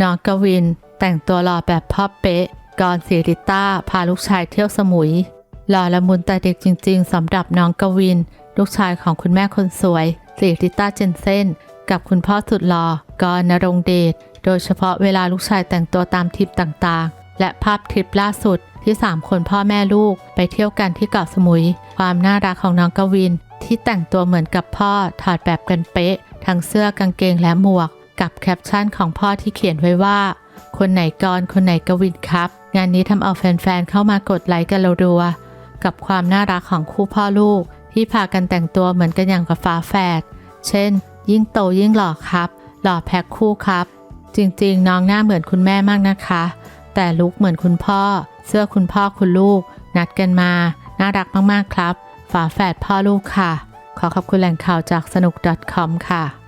น้องกวิน แต่งตัวหล่อแบบพ่อเป๊ะกรศิริต้าพาลูกชายเที่ยวสมุย หล่อละมุนแต่เด็กจริง ๆสำหรับน้องกวิน ลูกชายของคุณแม่คนสวยสิริต้าเจนเซนกับคุณพ่อสุดหล่อกอรณรงเดชโดยเฉพาะเวลาลูกชายแต่งตัวตามทริปต่างๆ และภาพทริปล่าสุดที่ 3 คนพ่อแม่ลูกไปเที่ยวกันที่เกาะสมุย ความน่ารักของน้องกวิน ที่แต่งตัวเหมือนกับพ่อถอดแบบกันเป๊ะ ทั้งเสื้อกางเกงและหมวก กับแคปชั่นของพ่อที่เขียนไว้ว่า คนไหนกรคนไหนกวินครับ งานนี้ทำเอาแฟนๆเข้ามากดไลค์กันรัวๆกับความน่ารักของคู่พ่อลูก ที่พากันแต่งตัวเหมือนกันอย่างกับฟ้าแฝดเช่น ยิ่งโตยิ่งหล่อครับ หล่อแพ็คคู่ครับ จริงๆ น้องหน้าเหมือนคุณแม่มากนะคะ แต่ลุกเหมือนคุณพ่อ เสื้อคุณพ่อคุณลูก นัดกันมา น่ารักมากๆครับ ฝาแฝดพ่อลูกค่ะ ขอขอบคุณแหล่งข่าวจากสนุก .com ค่ะ